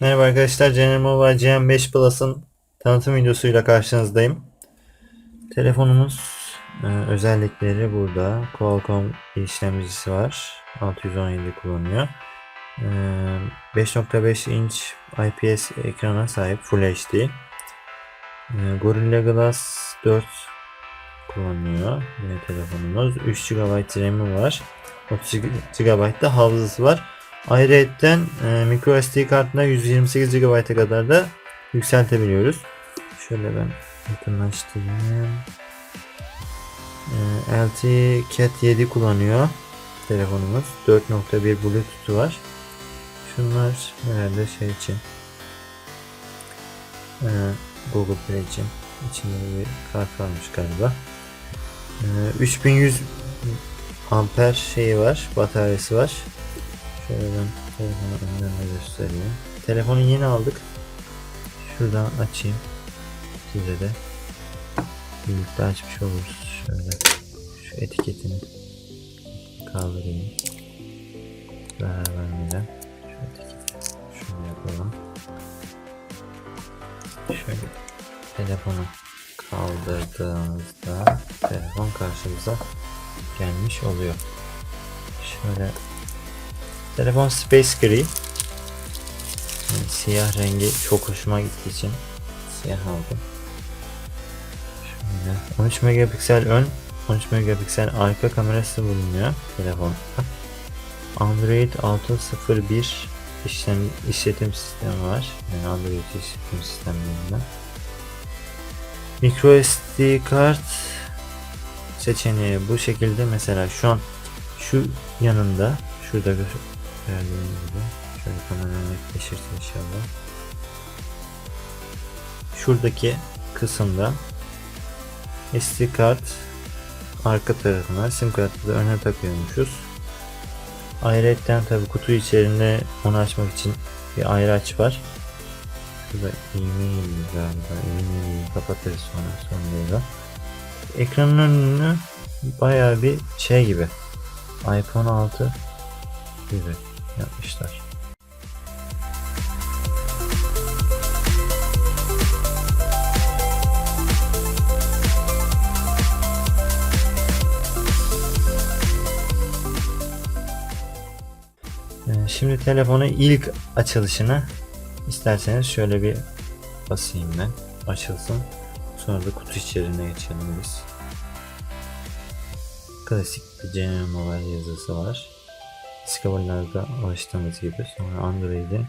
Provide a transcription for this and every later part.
Merhaba arkadaşlar, General Mobile GM5 Plus'ın tanıtım videosuyla karşınızdayım. Telefonumuz e, özellikleri burada. Qualcomm işlemcisi var. 617 kullanıyor. E, 5.5 inç IPS ekrana sahip Full HD. E, Gorilla Glass 4 kullanıyor yine telefonumuz. 3 GB RAM'i var. 30 GB da hafızası var. Ayrıca e, micro SD kartına 128 GB'a kadar da yükseltebiliyoruz. Şöyle ben yakınlaştırayım. E, LT Cat 7 kullanıyor telefonumuz. 4.1 Bluetooth'u var. Şunlar herhalde şey için e, Google Play için içinde bir kart varmış galiba. E, 3100 amper şeyi var, bataryası var. Şöyle telefonu önden de göstereyim. Telefonu yeni aldık. Şuradan açayım. Size de birlikte açmış oluruz. Şöyle şu etiketini kaldırayım. Zarar vermeden. Şu etiketi şunu yapalım. Şöyle telefonu kaldırdığımızda telefon karşımıza gelmiş oluyor. Şöyle Telefon Space Gray. Yani siyah rengi çok hoşuma gittiği için siyah aldım. Şöyle 13 megapiksel ön, 13 megapiksel arka kamerası bulunuyor telefonda. Android 6.01 işlem işletim sistemi var. Yani Android işletim sistemlerinden. Micro SD kart seçeneği bu şekilde mesela şu an şu yanında şurada gördüğünüz gibi şöyle kamera netleşirse inşallah. Şuradaki kısımda SD kart arka tarafına sim kartı da öne takıyormuşuz. Ayrıca tabi kutu içerisinde onu açmak için bir ayraç var. Şurada e-mail galiba e-mail'i kapatırız sonra sonrayla ekranın önünü bayağı bir şey gibi iPhone 6 gibi yapmışlar. Ee, Şimdi telefonu ilk açılışını isterseniz şöyle bir basayım ben. Açılsın. Sonra da kutu içerisine geçelim biz. Klasik bir General Mobile yazısı var. Discovery'larda alıştığımız gibi. Sonra Android'in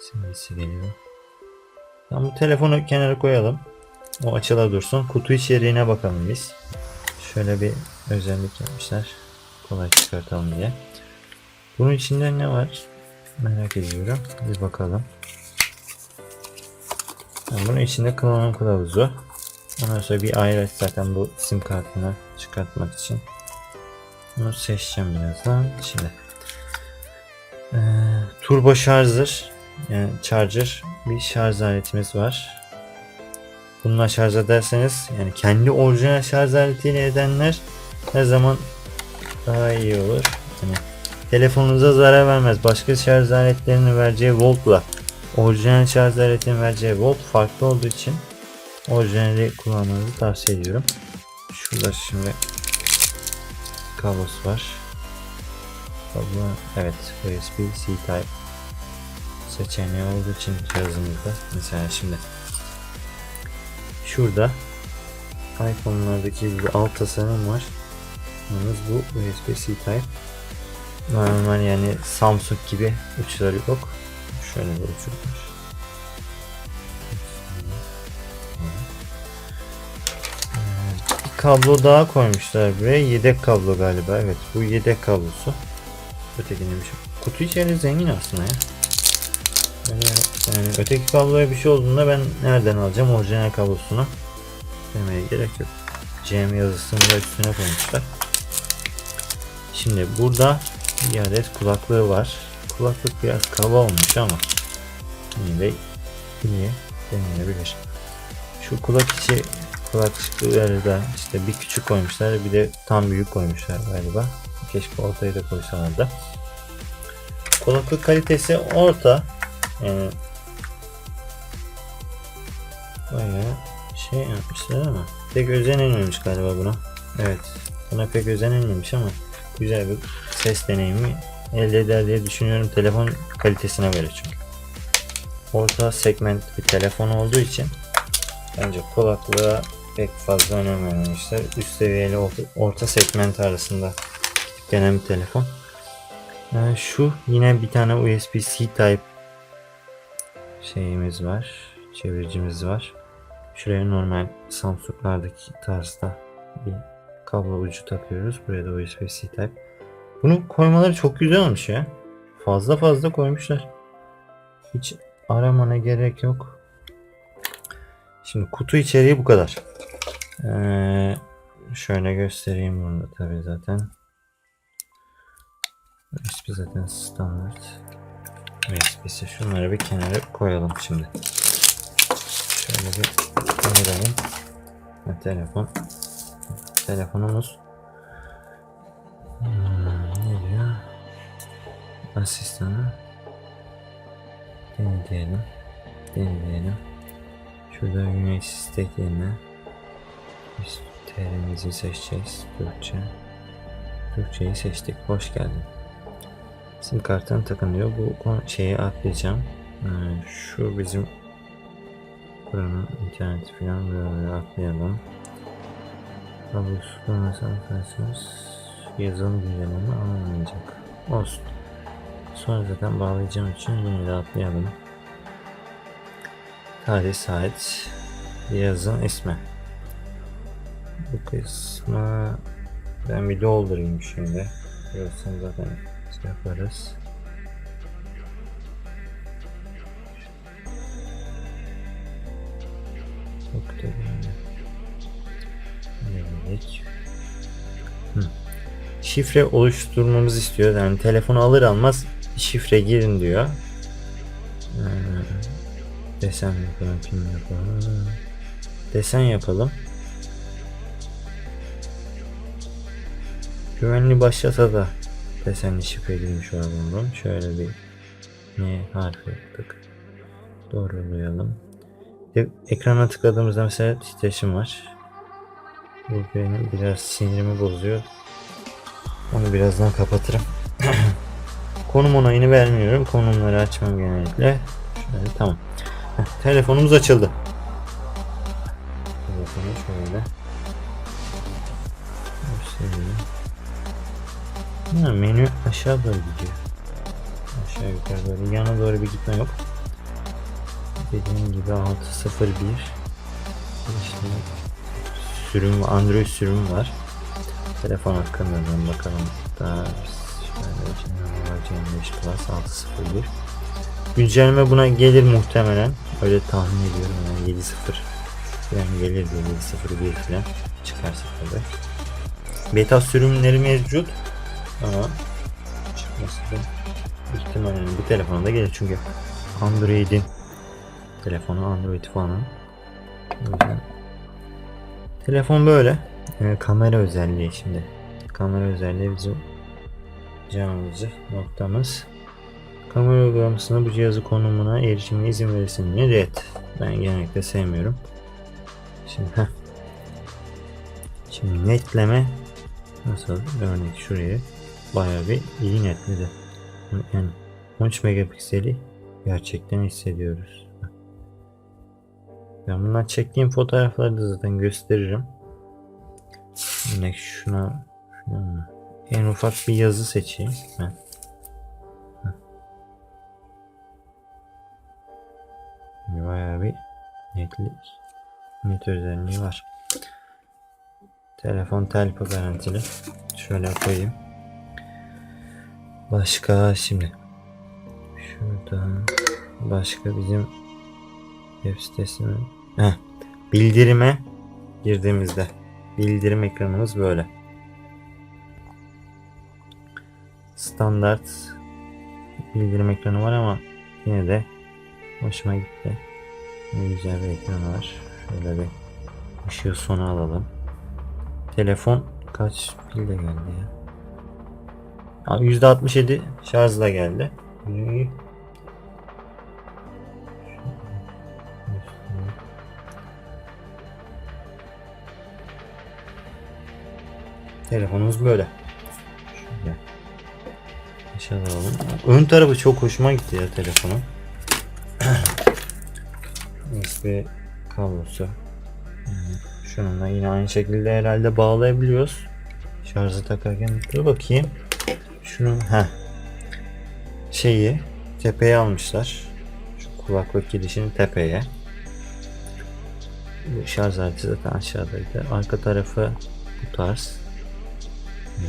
simgesi geliyor. Tamam bu telefonu kenara koyalım. O açıla dursun. Kutu içeriğine bakalım biz. Şöyle bir özellik yapmışlar. Kolay çıkartalım diye. Bunun içinde ne var? Merak ediyorum. Bir bakalım. Yani bunun içinde kullanım kılavuzu. Ondan sonra bir ayraç zaten bu sim kartını çıkartmak için. Bunu seçeceğim birazdan. Şimdi ee, turbo şarjır yani charger bir şarj aletimiz var. Bununla şarj ederseniz yani kendi orijinal şarj aletiyle edenler her zaman daha iyi olur. Yani telefonunuza zarar vermez. Başka şarj aletlerinin vereceği voltla orijinal şarj aletinin vereceği volt farklı olduğu için orijinali kullanmanızı tavsiye ediyorum. Şurada şimdi kablosu var. Kablo evet USB-C Type seçeneği olduğu için cihazımızda mesela şimdi şurada iPhone'lardaki gibi alt tasarım var. Yalnız bu USB-C Type normal yani Samsung gibi uçları yok. Şöyle bir uç var. Kablo daha koymuşlar buraya. Yedek kablo galiba. Evet bu yedek kablosu. Ötekini bir şey. Kutu içeri zengin aslında ya. Yani, yani öteki kabloya bir şey olduğunda ben nereden alacağım orijinal kablosunu demeye gerek yok. CM yazısını da üstüne koymuşlar. Şimdi burada bir adet kulaklığı var. Kulaklık biraz kaba olmuş ama yine de iyi denilebilir. Şu kulak içi kulaklıkları işte bir küçük koymuşlar bir de tam büyük koymuşlar galiba. Keşke ortaya da koysalar da. Kulaklık kalitesi orta. Yani bayağı şey yapmışlar ama pek özenilmemiş galiba buna. Evet. Buna pek özenilmemiş ama güzel bir ses deneyimi elde eder diye düşünüyorum telefon kalitesine göre çünkü. Orta segment bir telefon olduğu için bence kulaklığa pek fazla önem vermemişler. Üst seviyeli orta, orta segment arasında gelen bir telefon. Ee, şu yine bir tane USB-C Type şeyimiz var. Çeviricimiz var. Şuraya normal Samsung'lardaki tarzda bir kablo ucu takıyoruz. Buraya da USB-C Type. Bunu koymaları çok güzel olmuş ya. Fazla fazla koymuşlar. Hiç aramana gerek yok. Şimdi kutu içeriği bu kadar. Ee, şöyle göstereyim bunu da tabii zaten. USB zaten standart. USB'si şunları bir kenara koyalım şimdi. Şöyle bir ayıralım. Ha, telefon. Telefonumuz. Hmm, ne diyor? Asistanı. Deneyelim. Deneyelim. Şurada United State yerine biz TR'mizi seçeceğiz. Türkçe. Türkçeyi seçtik. Hoş geldin. Sim kartını takın diyor. Bu şeyi atlayacağım. Ee, şu bizim buranın interneti falan böyle atlayalım. Tabii sonrasını yaparsanız yazılım güncelleme alınmayacak. Olsun. Sonra zaten bağlayacağım için yine de atlayalım. Tarih saat yazın ismi. Bu kısmı ben bir doldurayım şimdi. Burasını zaten şey yaparız. Çok da. Hı. Şifre oluşturmamızı istiyor. Yani telefonu alır almaz şifre girin diyor. Desen yapalım, kim yapalım. Desen yapalım. Güvenli başlasa da desenli şifre girmiş olalım. Şöyle bir N harfi yaptık. Doğrulayalım. Ekrana tıkladığımızda mesela titreşim var. Bu benim biraz sinirimi bozuyor. Onu birazdan kapatırım. Konum onayını vermiyorum. Konumları açmam genellikle. Şöyle tamam. Telefonumuz açıldı. Telefonu şöyle. Ha, menü aşağı doğru gidiyor. Aşağı yukarı doğru. Yana doğru bir gitme yok. Dediğim gibi 601 işte sürüm Android sürüm var. Telefon hakkında da bakalım. Daha şöyle C5 Plus 601. Güncelleme buna gelir muhtemelen. Öyle tahmin ediyorum yani 7.0 yani gelir diye 7.01 falan çıkarsa tabi. Beta sürümleri mevcut ama çıkması da ihtimalle bu telefona da gelir çünkü Android'in telefonu Android falan. Yüzden telefon böyle. Ee, kamera özelliği şimdi. Kamera özelliği bizim canımızı noktamız. Kamera uygulamasına bu cihazı konumuna erişimine izin verirsin mi? Evet. Ben genellikle sevmiyorum. Şimdi. Şimdi netleme nasıl örnek şuraya bayağı bir iyi netledi. Yani 13 megapikseli gerçekten hissediyoruz. Ben bundan çektiğim fotoğrafları da zaten gösteririm. Yine şuna, şuna? En ufak bir yazı seçeyim ben. Bayağı bir netlik, net özelliği var. Telefon telpo garantili. Şöyle koyayım. Başka şimdi. Şuradan başka bizim web sitesi mi? Heh. Bildirime girdiğimizde bildirim ekranımız böyle. Standart bildirim ekranı var ama yine de hoşuma gitti. Ne güzel bir ekran var. Şöyle bir ışığı sona alalım. Telefon kaç pilde geldi ya? Aa, %67 şarjla geldi. İyi. Telefonumuz böyle. Şöyle. Aşağıda alalım. Ön tarafı çok hoşuma gitti ya telefonun. USB kablosu. Şununla yine aynı şekilde herhalde bağlayabiliyoruz. Şarjı takarken dur bakayım. Şunun ha şeyi tepeye almışlar. Şu kulaklık girişini tepeye. Bu şarj aleti zaten aşağıdaydı. Arka tarafı bu tarz.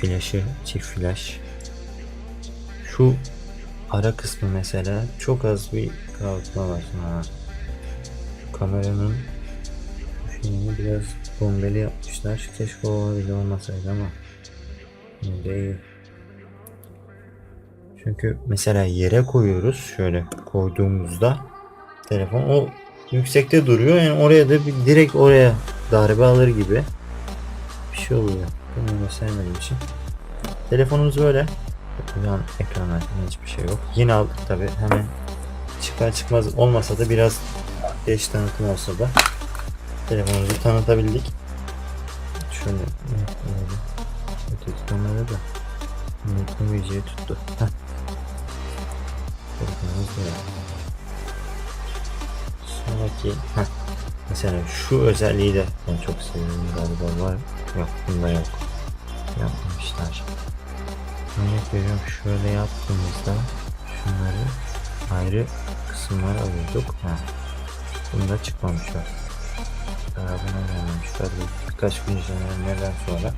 Flaşı çift flash. Şu ara kısmı mesela çok az bir kalkma var. Ha. Kameranın şeyini biraz bombeli yapmışlar. Keşke o öyle olmasaydı ama yine de iyi. Çünkü mesela yere koyuyoruz şöyle koyduğumuzda telefon o yüksekte duruyor yani oraya da bir direkt oraya darbe alır gibi bir şey oluyor. Ben öyle sevmediğim için. Telefonumuz böyle. Yan ekran hakkında hiçbir şey yok. Yine aldık tabi hemen çıkar çıkmaz olmasa da biraz geç tanıtım olsa da telefonumuzu tanıtabildik. Şöyle. Öteki kamera da unutma videoyu tuttu. Telefonumuz böyle. Sonraki heh. mesela şu özelliği de ben çok seviyorum galiba var. Yok bunda yok. Yapmamışlar. Örnek veriyorum şöyle yaptığımızda şunları ayrı kısımlar alıyorduk. Ha. Bunda çıkmamışlar. Daha buna gelmemişler. Bir- Birkaç gün neden sonra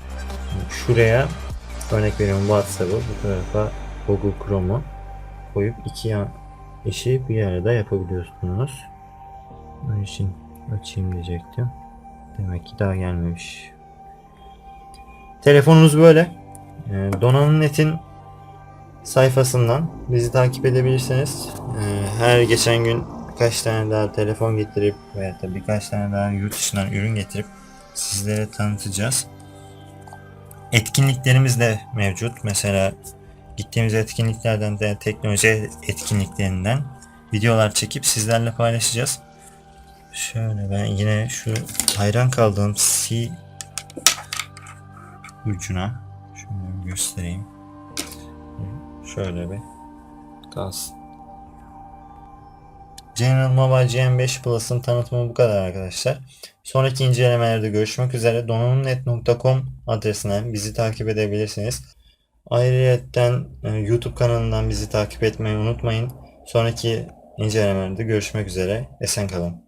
şuraya örnek veriyorum WhatsApp'ı bu tarafa Google Chrome'u koyup iki yan işi bir arada yapabiliyorsunuz. Onun için açayım diyecektim. Demek ki daha gelmemiş. Telefonunuz böyle. Ee, Donanım Net'in sayfasından bizi takip edebilirsiniz. Ee, Her geçen gün birkaç tane daha telefon getirip veya da birkaç tane daha yurt dışından ürün getirip sizlere tanıtacağız. Etkinliklerimiz de mevcut. Mesela gittiğimiz etkinliklerden de teknoloji etkinliklerinden videolar çekip sizlerle paylaşacağız. Şöyle ben yine şu hayran kaldığım C ucuna şunu göstereyim. Şöyle bir kalsın. General Mobile GM5 Plus'ın tanıtımı bu kadar arkadaşlar. Sonraki incelemelerde görüşmek üzere. Donanımnet.com adresinden bizi takip edebilirsiniz. Ayrıca YouTube kanalından bizi takip etmeyi unutmayın. Sonraki incelemelerde görüşmek üzere. Esen kalın.